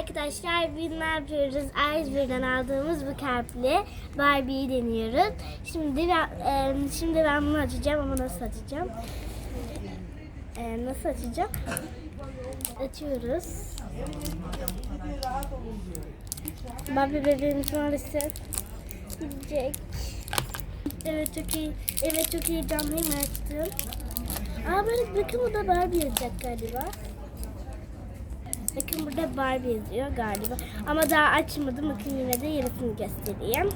arkadaşlar, bugün ne yapıyoruz? A101'den aldığımız bu kalpli Barbie'yi deniyoruz. Şimdi ben, e, şimdi ben bunu açacağım ama nasıl açacağım? E, nasıl açacağım? Açıyoruz. Barbie bebeğimiz maalesef gidecek. Evet çok iyi. Evet çok heyecanlıyım açtım. Aa böyle bakın bu da Barbie yazacak galiba. Bakın burada Barbie yazıyor galiba. Ama daha açmadım. Bakın yine de yarısını göstereyim.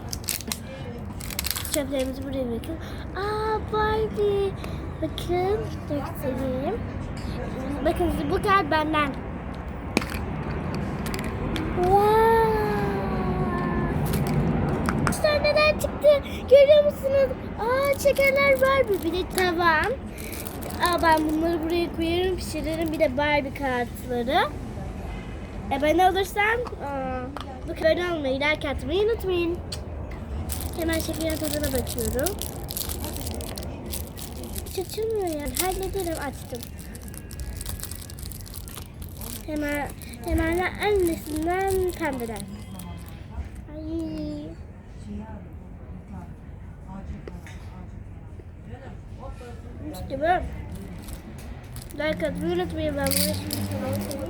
Çöplerimizi buraya bakın. Aa Barbie. Bakın göstereyim. Bakın bu kalp benden. Wow. Neler çıktı görüyor musunuz? Aa şekerler Barbie bir de tavan. Aa, ben bunları buraya koyarım pişiririm bir de Barbie kartları. E ben alırsam aa, bu kadar olmayı like atmayı unutmayın. Hemen şekerin tadına bakıyorum. Hiç açılmıyor yani. Hallederim açtım. Hemen hemen annesinden pembeden. Ay. İşte bu. Like atmayı unutmayın ben bunu şimdi sana.